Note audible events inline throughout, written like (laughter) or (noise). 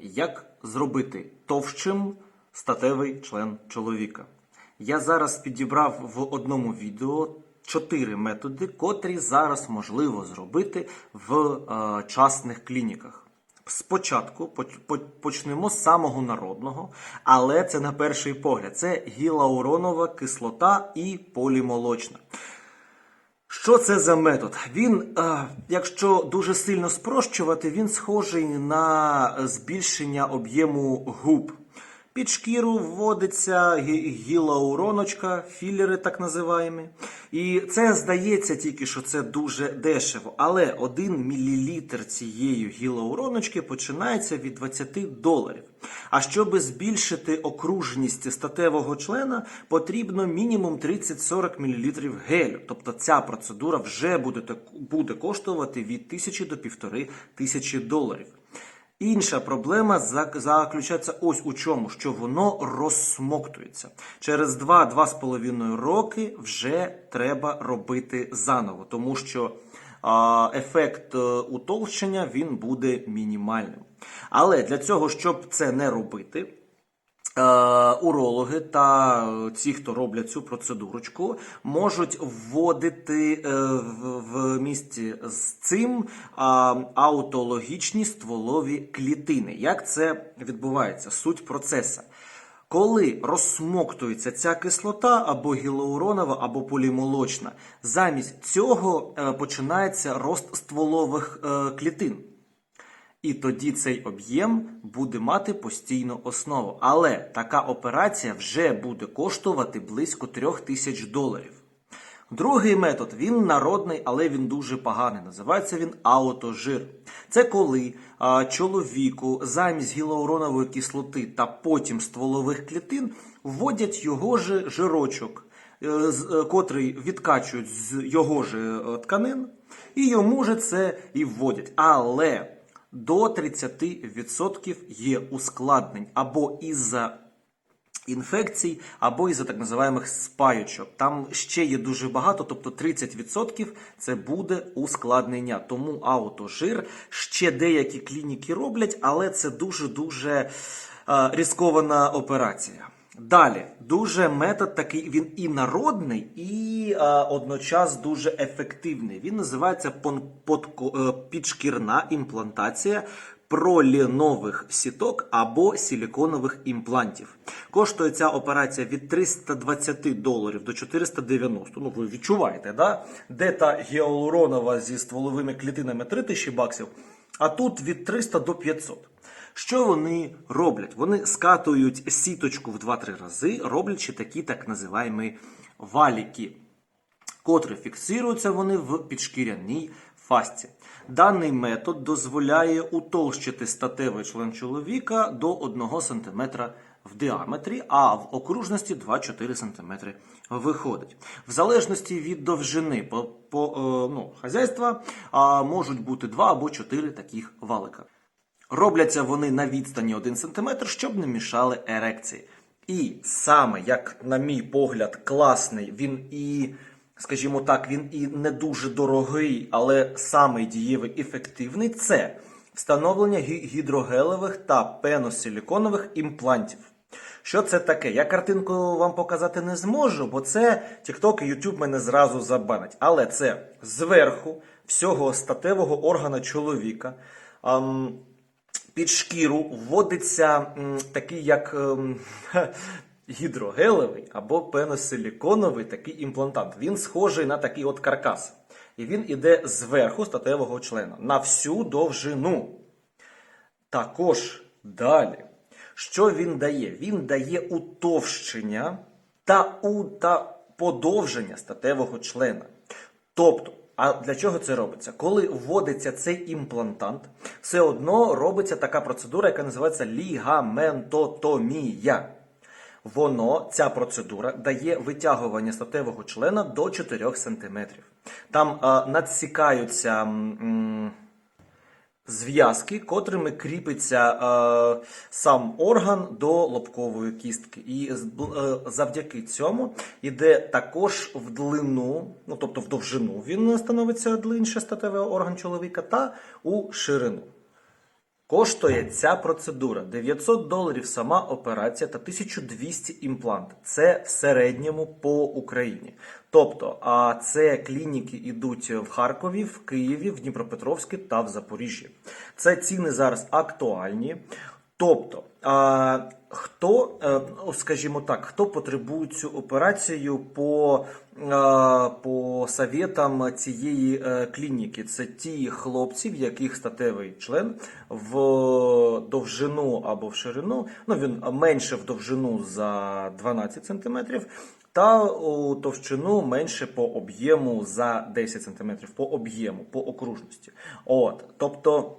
Як зробити товщим статевий член чоловіка? Я зараз підібрав в одному відео чотири методи, котрі зараз можливо зробити в е, частних клініках. Спочатку почнемо з самого народного, але це на перший погляд. Це гілауронова кислота і полімолочна. Що це за метод? Він, е, якщо дуже сильно спрощувати, він схожий на збільшення об'єму губ. Під шкіру вводиться гі- гілауроночка, філери так називаємо. І це здається тільки, що це дуже дешево. Але 1 мл цієї гілауроночки починається від 20 доларів. А щоб збільшити окружність статевого члена, потрібно мінімум 30-40 мл гелю. Тобто ця процедура вже буде, буде коштувати від 1000 до 1500 доларів. Інша проблема зак- заключається ось у чому, що воно розсмоктується. Через 2-2,5 роки вже треба робити заново, тому що ефект утолщення утовщення він буде мінімальним. Але для цього, щоб це не робити, Е, урологи та е, ті, хто роблять цю процедурочку, можуть вводити е, в, місті з цим а, аутологічні стволові клітини. Як це відбувається? Суть процеса. Коли розсмоктується ця кислота або гілауронова, або полімолочна, замість цього е, починається рост стволових е, клітин. І тоді цей об'єм буде мати постійну основу. Але така операція вже буде коштувати близько 3000 тисяч доларів. Другий метод він народний, але він дуже поганий. Називається він аутожир. Це коли а, чоловіку замість гілауронової кислоти та потім стволових клітин вводять його ж жирочок, е, з- е, котрий відкачують з його ж е, тканин, і йому же це і вводять. Але до 30% є ускладнень або із-за інфекцій, або із-за так називаємих спаючок. Там ще є дуже багато, тобто 30% це буде ускладнення. Тому аутожир ще деякі клініки роблять, але це дуже-дуже е, ризикована операція. Далі, дуже метод такий, він і народний, і е, одночас дуже ефективний. Він називається е, підшкірна імплантація пролінових сіток або силіконових імплантів. Коштує ця операція від 320 доларів до 490. Ну, ви відчуваєте, да? де та гіалуронова зі стволовими клітинами 3000 баксів, а тут від 300 до 500. Що вони роблять? Вони скатують сіточку в 2-3 рази, роблячи такі так називаємо валіки, котрі фіксуються вони в підшкіряній фасці. Даний метод дозволяє утовщити статевий член чоловіка до 1 см в діаметрі, а в окружності 2-4 см виходить. В залежності від довжини по, по е, ну, хазяйства можуть бути 2 або 4 таких валика. Робляться вони на відстані 1 см, щоб не мішали ерекції. І саме, як, на мій погляд, класний, він і, скажімо так, він і не дуже дорогий, але самий дієвий ефективний це встановлення гі- гідрогелевих та пеносиліконових імплантів. Що це таке? Я картинку вам показати не зможу, бо це TikTok і YouTube мене зразу забанить. Але це зверху всього статевого органа чоловіка. ам, під шкіру вводиться м, такий як ем, (laughs) гідрогелевий або пеносиліконовий такий імплантант. Він схожий на такий от каркас. І він іде зверху статевого члена на всю довжину. Також далі. Що він дає? Він дає утовщення та, у, та подовження статевого члена. Тобто, а для чого це робиться? Коли вводиться цей імплантант, все одно робиться така процедура, яка називається лігаментотомія. Воно, ця процедура, дає витягування статевого члена до 4 см. Там а, надсікаються. м, зв'язки, котрими кріпиться е, сам орган до лобкової кістки. І е, завдяки цьому йде також в длину, ну тобто в довжину він становиться длинше статевий орган чоловіка та у ширину. Коштує ця процедура 900 доларів сама операція та 1200 імплант. Це в середньому по Україні. Тобто, а це клініки йдуть в Харкові, в Києві, в Дніпропетровській та в Запоріжжі. Це ціни зараз актуальні. Тобто, а, хто, е, ну, скажімо так, хто потребує цю операцію по, а, по совєтам цієї е, клініки? Це ті хлопці, в яких статевий член в довжину або в ширину, ну він менше в довжину за 12 сантиметрів, та у товщину менше по об'єму за 10 см, по об'єму, по окружності. От, тобто.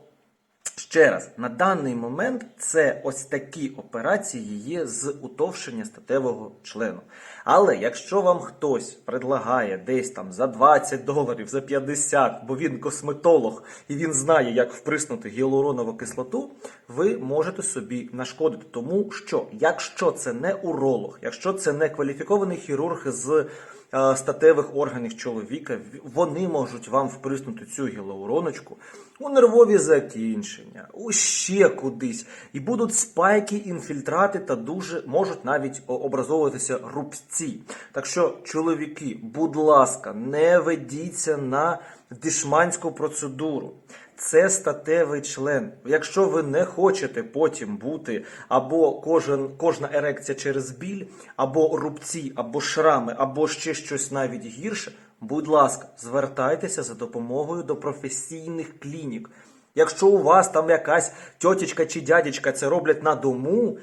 Ще раз, на даний момент це ось такі операції є з утовшення статевого члену. Але якщо вам хтось предлагає десь там за 20 доларів, за 50, бо він косметолог і він знає, як вприснути гіалуронову кислоту, ви можете собі нашкодити. Тому що, якщо це не уролог, якщо це не кваліфікований хірург з статевих органів чоловіка, вони можуть вам вприснути цю гіалуроночку у нервові закінчення, у ще кудись. І будуть спайки, інфільтрати та дуже можуть навіть образовуватися рубці. Так що, чоловіки, будь ласка, не ведіться на дешманську процедуру. Це статевий член. Якщо ви не хочете потім бути або кожен, кожна ерекція через біль, або рубці, або шрами, або ще щось навіть гірше, будь ласка, звертайтеся за допомогою до професійних клінік. Якщо у вас там якась тьотечка чи дядечка це роблять на дому,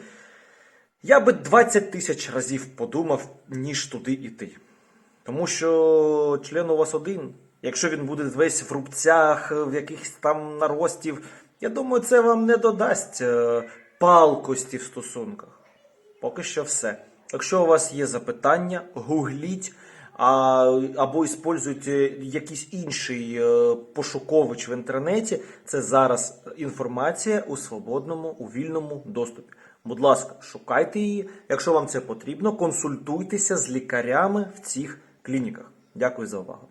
я би 20 тисяч разів подумав, ніж туди іти. Тому що член у вас один. Якщо він буде весь в рубцях, в якихось там наростів, я думаю, це вам не додасть е, палкості в стосунках. Поки що все. Якщо у вас є запитання, гугліть а, або іспользуйте якийсь інший е, пошукович в інтернеті. Це зараз інформація у свободному, у вільному доступі. Будь ласка, шукайте її. Якщо вам це потрібно, консультуйтеся з лікарями в цих клініках. Дякую за увагу.